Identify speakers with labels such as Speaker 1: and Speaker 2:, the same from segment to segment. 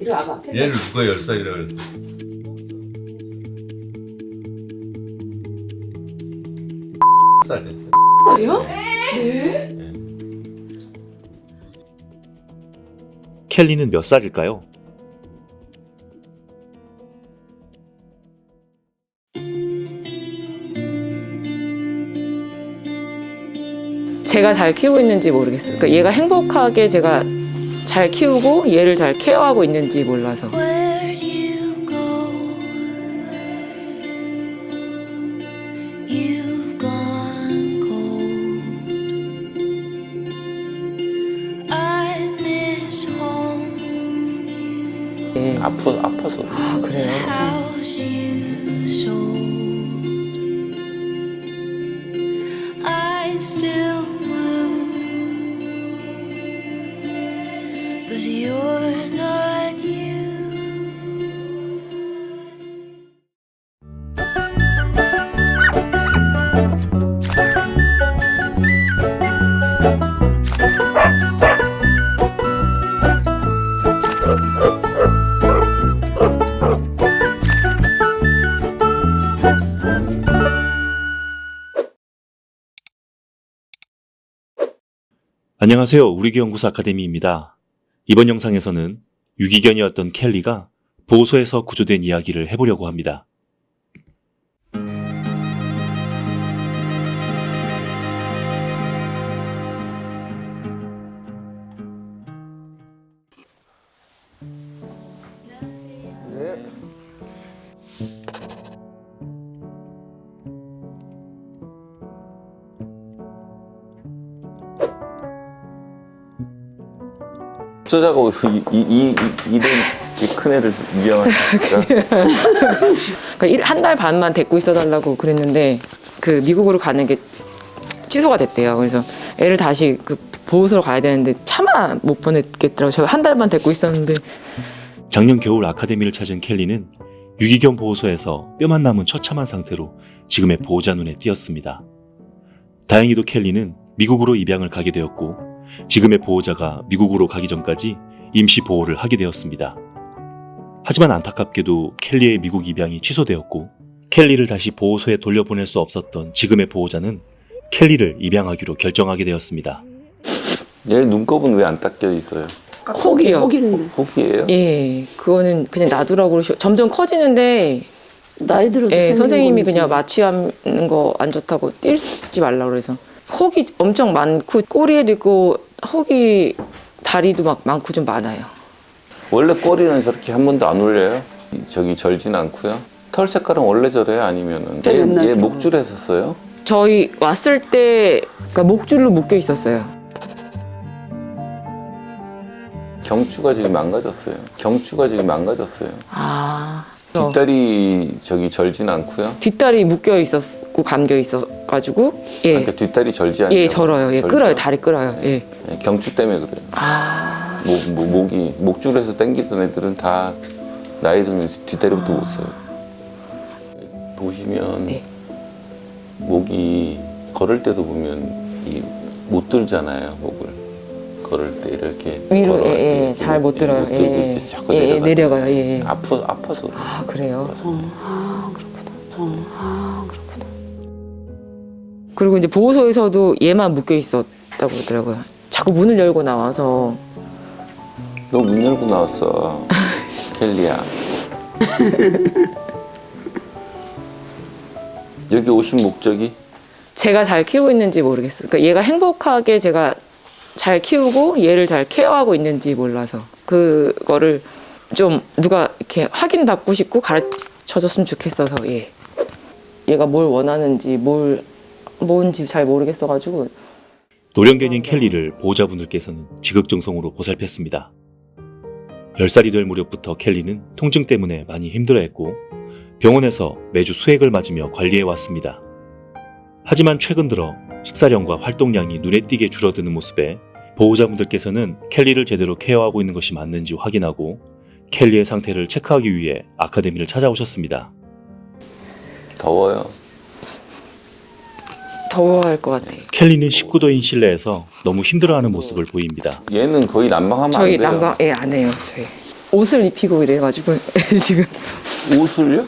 Speaker 1: 이리 와봐.
Speaker 2: 얘를 누가 열 살이라 그랬어? 살 됐어요.
Speaker 1: 살이요?
Speaker 3: 켈리는 몇 살일까요?
Speaker 4: 제가 잘 키우고 있는지 모르겠어요. 그러니까 얘가 행복하게 제가 잘 키우고 얘를 잘 케어하고 있는지 몰라서.
Speaker 3: 안녕하세요. 우리교연구소 아카데미입니다. 이번 영상에서는 유기견이었던 켈리가 보호소에서 구조된 이야기를 해보려고 합니다.
Speaker 5: 어쩌자고 이이 이런 큰 애를 입양하니까
Speaker 4: 그러니까 한 달 반만 데리고 있어달라고 그랬는데 그 미국으로 가는 게 취소가 됐대요. 그래서 애를 다시 그 보호소로 가야 되는데 차마 못 보냈겠더라고요. 저한 달만 데리고 있었는데
Speaker 3: 작년 겨울 아카데미를 찾은 켈리는 유기견 보호소에서 뼈만 남은 처참한 상태로 지금의 보호자 눈에 띄었습니다. 다행히도 켈리는 미국으로 입양을 가게 되었고 지금의 보호자가 미국으로 가기 전까지 임시 보호를 하게 되었습니다. 하지만 안타깝게도 켈리의 미국 입양이 취소되었고 켈리를 다시 보호소에 돌려보낼 수 없었던 지금의 보호자는 켈리를 입양하기로 결정하게 되었습니다.
Speaker 5: 얘 눈곱은 왜 안 닦여 있어요?
Speaker 4: 혹이요.
Speaker 1: 혹이는데.
Speaker 5: 혹이에요?
Speaker 4: 예, 그거는 그냥 놔두라고 그러셔. 점점 커지는데
Speaker 1: 나이 들어서
Speaker 4: 예,
Speaker 1: 생기는
Speaker 4: 선생님이
Speaker 1: 건지.
Speaker 4: 그냥 마취하는 거 안 좋다고 뛸지 말라 그래서 혹이 엄청 많고 꼬리에도 있고 혹이 다리도 막 많고 좀 많아요.
Speaker 5: 원래 꼬리는 저렇게 한 번도 안 올려요? 저기 절진 않고요. 털 색깔은 원래 저래요? 아니면은
Speaker 1: 털
Speaker 5: 얘, 얘
Speaker 1: 거.
Speaker 5: 목줄했었어요?
Speaker 4: 저희 왔을 때 그러니까 목줄로 묶여 있었어요.
Speaker 5: 경추가 지금 망가졌어요. 경추가 지금 망가졌어요.
Speaker 4: 아.
Speaker 5: 뒷다리 저기 절진 않고요.
Speaker 4: 뒷다리 묶여 있었고 감겨 있어가지고 예,
Speaker 5: 그러니까 뒷다리 절지 않아요.
Speaker 4: 예 절어요, 예 끌어요, 다리 끌어요, 예.
Speaker 5: 경추 때문에 그래요.
Speaker 4: 아,
Speaker 5: 목, 목, 목이 목줄에서 당기던 애들은 다 나이 들면 뒷다리부터 못 써요. 보시면
Speaker 4: 네.
Speaker 5: 목이 걸을 때도 보면 이 못 들잖아요 목을 걸을 때 이렇게
Speaker 4: 위로 예, 예, 잘 못 들어요,
Speaker 5: 못 들고
Speaker 4: 예,
Speaker 5: 이렇게 자꾸
Speaker 4: 예, 예,
Speaker 5: 내려가요.
Speaker 4: 예, 예.
Speaker 5: 아파 아파서 그래요.
Speaker 4: 아 그래요. 그리고 이제 보호소에서도 얘만 묶여 있었다고 그러더라고요. 자꾸 문을 열고 나와서
Speaker 5: 너 문 열고 나왔어 켈리야. 여기 오신 목적이
Speaker 4: 제가 잘 키우고 있는지 모르겠어요. 그러니까 얘가 행복하게 제가 잘 키우고 얘를 잘 케어하고 있는지 몰라서 그거를 좀 누가 이렇게 확인 받고 싶고 가르쳐 줬으면 좋겠어서 예. 얘가 뭘 원하는지 뭘 뭔지 잘 모르겠어 가지고
Speaker 3: 노령견인 켈리를 보호자분들께서는 지극정성으로 보살폈습니다. 10살이 될 무렵부터 켈리는 통증 때문에 많이 힘들어했고 병원에서 매주 수액을 맞으며 관리해왔습니다. 하지만 최근 들어 식사량과 활동량이 눈에 띄게 줄어드는 모습에 보호자분들께서는 켈리를 제대로 케어하고 있는 것이 맞는지 확인하고 켈리의 상태를 체크하기 위해 아카데미를 찾아오셨습니다.
Speaker 5: 더워요.
Speaker 4: 더워할 것 같아요.
Speaker 3: 켈리는 19도인 실내에서 너무 힘들어하는 모습을 보입니다.
Speaker 5: 얘는 거의 난방하면 안
Speaker 4: 저희
Speaker 5: 돼요.
Speaker 4: 난방 예 안 해요. 저희 옷을 입히고 이래가지고 지금
Speaker 5: 옷을요?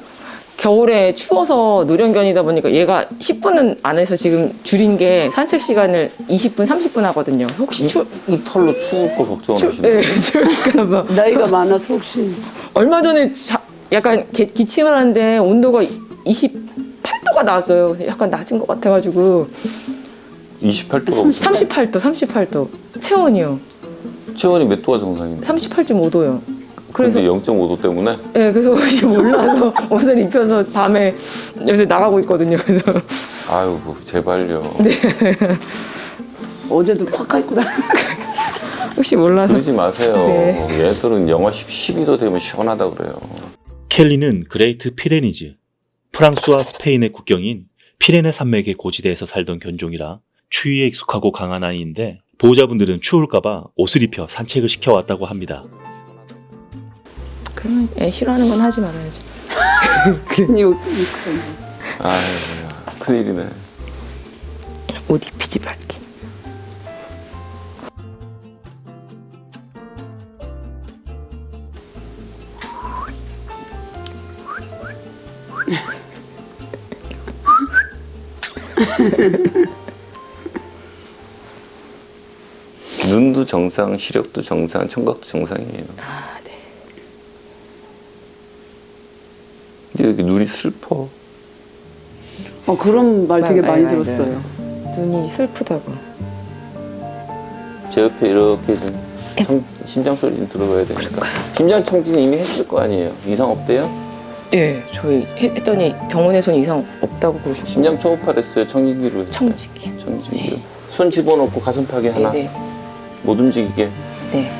Speaker 4: 겨울에 추워서 노령견이다 보니까 얘가 10분은 안에서 지금 줄인 게 산책 시간을 20분, 30분 하거든요. 혹시 추,
Speaker 5: 이 털로 추울 거
Speaker 4: 추,
Speaker 5: 걱정하시네.
Speaker 4: 예, 추울까 봐.
Speaker 1: 나이가 많아서 혹시
Speaker 4: 얼마 전에 자, 약간 개- 기침을 하는데 온도가 28도가 나왔어요. 그래서 약간 낮은 것 같아가지고
Speaker 5: 28도가
Speaker 4: 38도, 38도 체온이요.
Speaker 5: 체온이 몇 도가 정상인데?
Speaker 4: 38.5도요. 그래서
Speaker 5: 근데 0.5도 때문에
Speaker 4: 예, 그래서 혹시 몰라서 옷을 입혀서 밤에 요새 나가고 있거든요. 그래서
Speaker 5: 아유 제발요.
Speaker 4: 네.
Speaker 1: 어제도 파카 입고
Speaker 4: 혹시 몰라서
Speaker 5: 그러지 마세요.
Speaker 4: 네.
Speaker 5: 얘들은 영하 10, 12도 되면 시원하다 그래요.
Speaker 3: 켈리는 그레이트 피레니즈, 프랑스와 스페인의 국경인 피레네 산맥의 고지대에서 살던 견종이라 추위에 익숙하고 강한 아이인데 보호자분들은 추울까봐 옷을 입혀 산책을 시켜왔다고 합니다.
Speaker 4: 그러면 애 싫어하는 건 하지 말아야지.
Speaker 1: 괜히 옷 입고
Speaker 5: 아유 큰일이네.
Speaker 4: 옷 입히지 말게.
Speaker 5: 눈도 정상, 시력도 정상, 청각도 정상이에요.
Speaker 4: 아, 네.
Speaker 5: 여기 눈이 슬퍼.
Speaker 1: 어 그런 말 되게
Speaker 4: 말,
Speaker 1: 많이
Speaker 4: 말, 말,
Speaker 1: 들었어요.
Speaker 4: 눈이 슬프다고.
Speaker 5: 제 옆에 이렇게 좀 청- 심장 소리 좀 들어봐야 되니까. 심장 청진 이미 했을 거 아니에요. 이상 없대요?
Speaker 4: 예, 저희 해- 했더니 병원에서는 이상 없다고 그러셨고.
Speaker 5: 심장 초음파 했어요. 청진기로 했어요.
Speaker 4: 청지기.
Speaker 5: 청진기로. 손 집어넣고 가슴팍에 하나
Speaker 4: 네,
Speaker 5: 못 움직이게
Speaker 4: 네.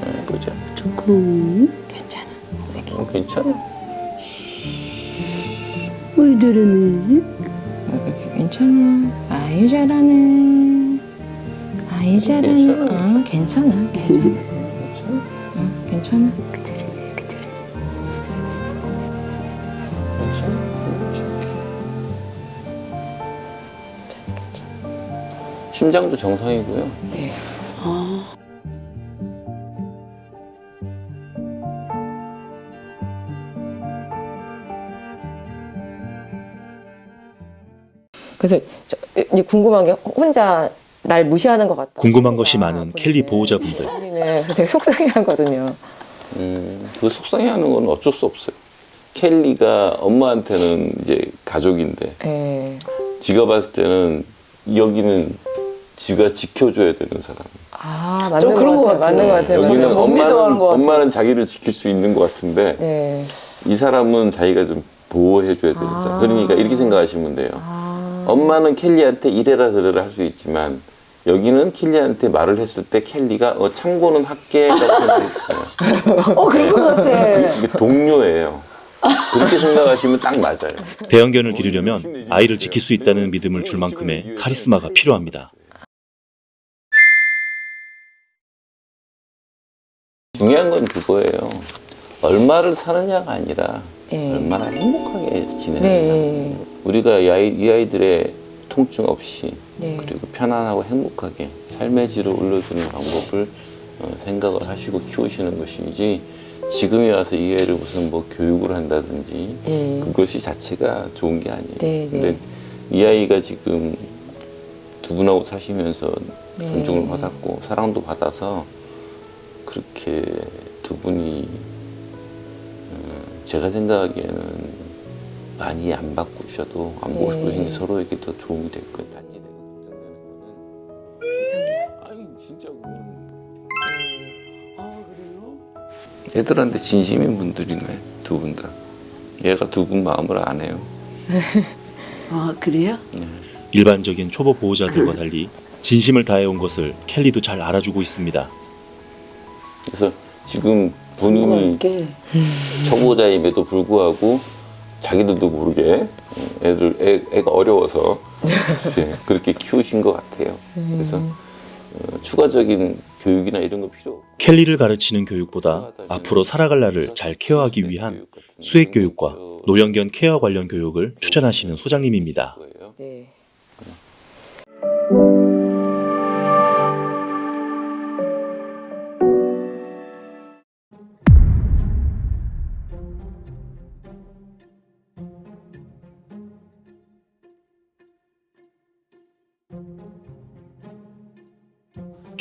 Speaker 5: 네, 보자.
Speaker 1: 조금
Speaker 4: 괜찮아.
Speaker 5: 어, 괜찮아.
Speaker 1: 물들으네.
Speaker 4: 괜찮아. 아유 잘하네. 아유 잘하네.
Speaker 5: 괜찮아,
Speaker 4: 어, 괜찮아. 괜찮아.
Speaker 5: 괜찮아.
Speaker 4: 어, 괜찮아.
Speaker 1: 그들이네 그들.
Speaker 5: 심장도 정상이고요.
Speaker 4: 네. 그래서 저, 이제 궁금한 게 혼자 날 무시하는 것 같다.
Speaker 3: 궁금한 것이 많은 켈리 보호자분들.
Speaker 4: 네, 그래서 되게 속상해하거든요.
Speaker 5: 음, 그 속상해하는 건 어쩔 수 없어요. 켈리가 엄마한테는 이제 가족인데
Speaker 4: 예.
Speaker 5: 지가 봤을 때는 여기는 지가 지켜줘야 되는 사람.
Speaker 4: 아 맞는
Speaker 1: 좀 그런 것것
Speaker 4: 같아요. 맞는. 것 같아요.
Speaker 5: 여기는
Speaker 1: 못 믿어하는
Speaker 5: 엄마는
Speaker 1: 것 같아요.
Speaker 5: 엄마는 자기를 지킬 수 있는 것 같은데
Speaker 4: 네.
Speaker 5: 이 사람은 자기가 좀 보호해줘야 되는
Speaker 4: 아.
Speaker 5: 사람. 그러니까 이렇게 생각하시면 돼요.
Speaker 4: 아.
Speaker 5: 엄마는 켈리한테 이래라 저래라 할 수 있지만 여기는 켈리한테 말을 했을 때 켈리가 어, 참고는 생각했어요.
Speaker 1: 어 그런 것 같아.
Speaker 5: 이게 동료예요. 그렇게 생각하시면 딱 맞아요.
Speaker 3: 대형견을 기르려면 아이를 지킬 수 있다는 믿음을 줄 만큼의 카리스마가 필요합니다.
Speaker 5: 중요한 건 그거예요. 얼마를 사느냐가 아니라
Speaker 4: 네.
Speaker 5: 얼마나 행복하게 지내느냐.
Speaker 4: 네.
Speaker 5: 우리가 이, 아이, 이 아이들의 통증 없이
Speaker 4: 네.
Speaker 5: 그리고 편안하고 행복하게 삶의 질을 올려주는 방법을 어, 생각을 하시고 키우시는 것이지 지금에 와서 이 아이를 무슨 뭐 교육을 한다든지
Speaker 4: 네.
Speaker 5: 그것이 자체가 좋은 게 아니에요.
Speaker 4: 네, 네.
Speaker 5: 근데 이 아이가 지금 두 분하고 사시면서
Speaker 4: 네.
Speaker 5: 존중을 받았고 사랑도 받아서 그렇게 두 분이 어, 제가 생각하기에는 많이 안 바꾸셔도 안 보고
Speaker 4: 네.
Speaker 5: 싶으신 게 서로에게 더 도움이 될 거예요. 단지 내가 걱정되는 거는 아니 진짜 그건
Speaker 1: 아 그래요?
Speaker 5: 애들한테 진심인 분들이네 두 분 다. 얘가 두 분 마음을 안 해요.
Speaker 1: 아 그래요?
Speaker 3: 일반적인 초보 보호자들과 달리 진심을 다해온 것을 켈리도 잘 알아주고 있습니다.
Speaker 5: 그래서 지금 본인이 초보자임에도 불구하고 자기들도 모르게 애들 애, 애가 어려워서 이제 그렇게 키우신 것 같아요. 그래서 어, 추가적인 교육이나 이런 거 필요
Speaker 3: 켈리를 가르치는 교육보다 앞으로 살아갈 날을 잘 케어하기 위한 수액 교육과 노령견 케어 관련 교육을 추천하시는 소장님입니다.
Speaker 4: 네.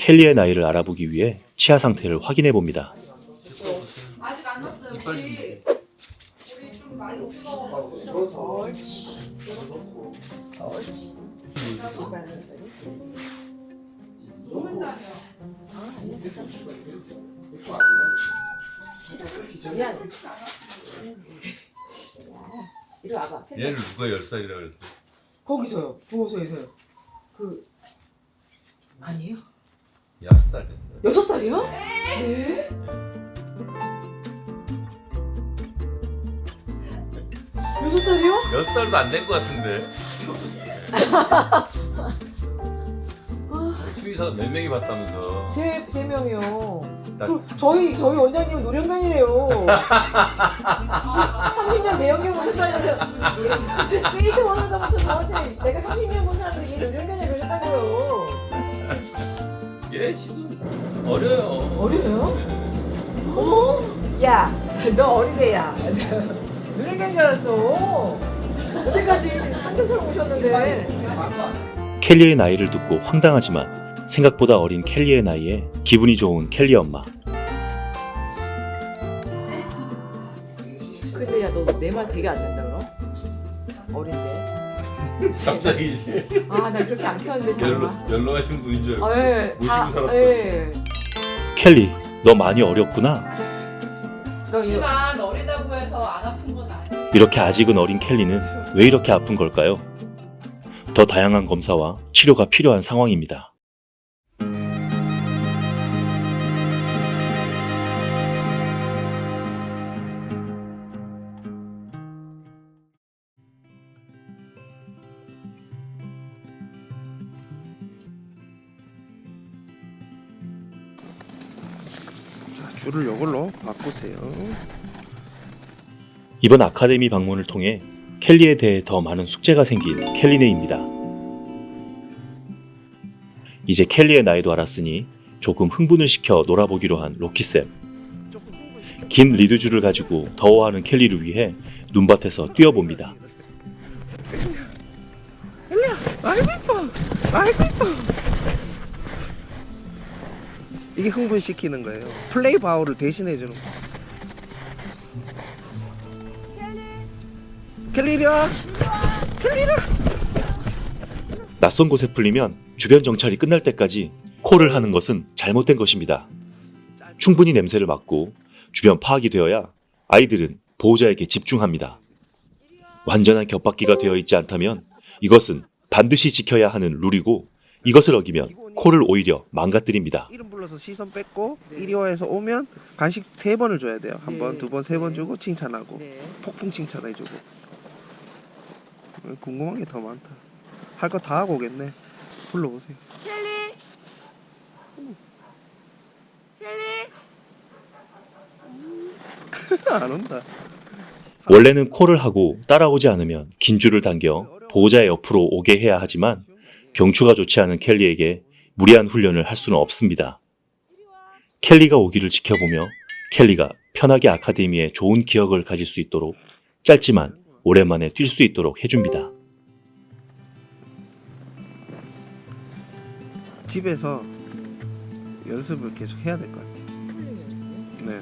Speaker 3: 켈리의 나이를 알아보기 위해 치아 상태를 확인해 봅니다.
Speaker 1: 이리 와봐.
Speaker 2: 얘를 누가 열 살이라 그랬어?
Speaker 1: 거기서요. 보호소에서요. 그 아니에요?
Speaker 2: 여섯 살 됐어요.
Speaker 1: 여섯 살이요? 네. 여섯 살이요?
Speaker 2: 여섯 살도 안 된 것 같은데. 수의사 몇 명이 봤다면서.
Speaker 1: 세, 세 명이요.
Speaker 2: 나
Speaker 1: 그, 저희 저희 원장님 노령면이래요. 30년 내연경 본 사람에서 데이트 원하다부터 저한테 내가 30년 본 사람인데 얘 노령면이 그러셨다고요.
Speaker 2: 얘 지금 어려요.
Speaker 1: 어려요? 어머, 야, 너 어린애야. 노령견인 줄 알았어. 어디까지 상경처럼 오셨는데.
Speaker 3: 켈리의 나이를 듣고 황당하지만 생각보다 어린 켈리의 나이에 기분이 좋은 켈리 엄마.
Speaker 1: 근데 야, 너 내 말 되게 안 된다 그러? 어린데.
Speaker 2: 갑자기 이제
Speaker 1: 아, 나 그렇게 안 키웠는데
Speaker 2: 연로
Speaker 1: 정말.
Speaker 2: 연로하신 분인 줄 알고.
Speaker 1: 아, 예.
Speaker 2: 모시고
Speaker 1: 다,
Speaker 2: 살았다.
Speaker 1: 예.
Speaker 3: 켈리, 너 많이.
Speaker 1: 너 이거
Speaker 6: 하지만 어리다고 해서 안 아픈 건 아니에요.
Speaker 3: 이렇게 아직은 어린 켈리는 왜 이렇게 아픈 걸까요? 더 다양한 검사와 치료가 필요한 상황입니다.
Speaker 7: 줄을 이걸로 바꾸세요.
Speaker 3: 이번 아카데미 방문을 통해 켈리에 대해 더 많은 숙제가 생긴 켈리네입니다. 이제 켈리의 나이도 알았으니 조금 흥분을 시켜 놀아보기로 한 로키쌤. 긴 리드줄을 가지고 더워하는 켈리를 위해 눈밭에서 뛰어봅니다.
Speaker 7: 아이고 이뻐, 아이고 이뻐. 이게 흥분시키는 거예요. 플레이 바울을 대신해 주는 거. 켈리 이리 와.
Speaker 3: 낯선 곳에 풀리면 주변 정찰이 끝날 때까지 콜을 하는 것은 잘못된 것입니다. 충분히 냄새를 맡고 주변 파악이 되어야 아이들은 보호자에게 집중합니다. 완전한 겹바퀴가 되어 있지 않다면 이것은 반드시 지켜야 하는 룰이고 이것을 어기면 콜을 오히려 망가뜨립니다.
Speaker 7: 이름 불러서 시선 뺏고 와에서 오면 간식 세 번을 줘야 돼요. 한 번,
Speaker 1: 네.
Speaker 7: 두 번, 세 번 주고 칭찬하고
Speaker 1: 네.
Speaker 7: 폭풍 칭찬해주고. 궁금한 게 더 많다. 할 거 다 하고 오겠네. 불러보세요. 켈리. 켈리. 안 온다.
Speaker 3: 원래는 콜을 하고 따라오지 않으면 긴 줄을 당겨 보호자의 옆으로 오게 해야 하지만 경추가 좋지 않은 켈리에게 무리한 훈련을 할 수는 없습니다. 켈리가 오기를 지켜보며 켈리가 편하게 아카데미에 좋은 기억을 가질 수 있도록 짧지만 오랜만에 뛸 수 있도록 해줍니다.
Speaker 7: 집에서 연습을 계속 해야 될 것 같아요. 네.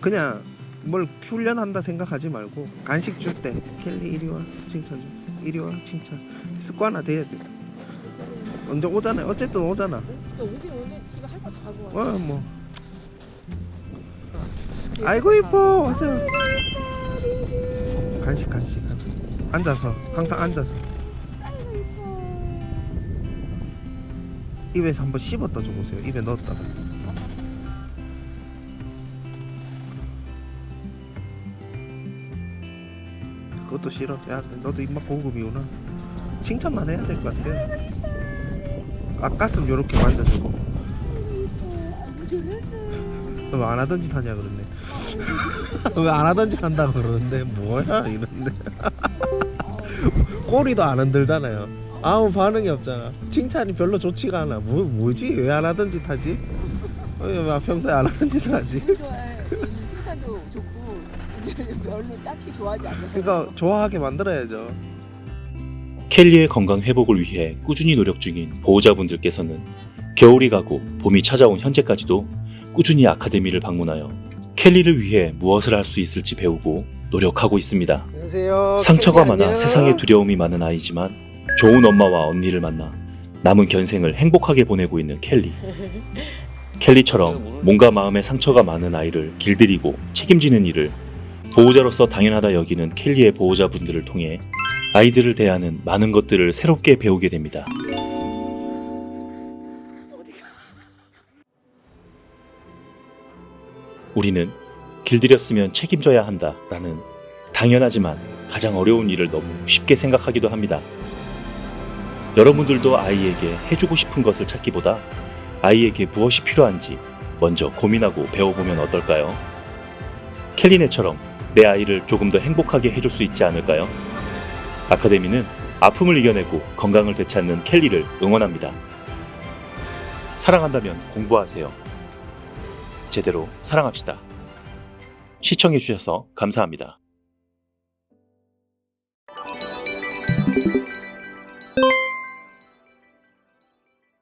Speaker 7: 그냥 뭘 훈련한다 생각하지 말고 간식 줄 때 켈리 이리 와 칭찬 좀 이리 와 칭찬 습관화 돼야 돼. 언제 오잖아요. 어쨌든 오잖아. 어 뭐. 아이고 이뻐 와세요. 간식 간식 간식. 앉아서 항상 앉아서. 입에서 한번 씹었다 줘보세요. 입에 넣었다가. 그것도 싫어. 야, 너도 입맛 고급이구나. 칭찬만 해야 될 것 같아요. 아까슴 요렇게 만져주고. 왜 안 하던 짓 하냐 그러네. 왜 안 하던 짓 한다고 그러는데 뭐야 이런데. 꼬리도 안 흔들잖아요. 아무 반응이 없잖아. 칭찬이 별로 좋지가 않아. 뭐 뭐지? 왜 안 하던 짓 하지? 어, 왜 평소에 안 하던 짓을 하지?
Speaker 6: 칭찬도 좋고 별로 딱히 좋아하지 않는
Speaker 7: 그러니까 좋아하게 만들어야죠.
Speaker 3: 켈리의 건강 회복을 위해 꾸준히 노력 중인 보호자분들께서는 겨울이 가고 봄이 찾아온 현재까지도 꾸준히 아카데미를 방문하여 켈리를 위해 무엇을 할 수 있을지 배우고 노력하고 있습니다.
Speaker 7: 안녕하세요.
Speaker 3: 상처가
Speaker 7: 켈리
Speaker 3: 많아
Speaker 7: 안녕.
Speaker 3: 세상에 두려움이 많은 아이지만 좋은 엄마와 언니를 만나 남은 견생을 행복하게 보내고 있는 켈리. 켈리처럼 몸과 마음에 상처가 많은 아이를 길들이고 책임지는 일을 보호자로서 당연하다 여기는 켈리의 보호자분들을 통해 아이들을 대하는 많은 것들을 새롭게 배우게 됩니다. 우리는 길들였으면 책임져야 한다 라는 당연하지만 가장 어려운 일을 너무 쉽게 생각하기도 합니다. 여러분들도 아이에게 해주고 싶은 것을 찾기보다 아이에게 무엇이 필요한지 먼저 고민하고 배워보면 어떨까요? 켈리네처럼 내 아이를 조금 더 행복하게 해줄 수 있지 않을까요? 아카데미는 아픔을 이겨내고 건강을 되찾는 켈리를 응원합니다. 사랑한다면 공부하세요. 제대로 사랑합시다. 시청해주셔서 감사합니다.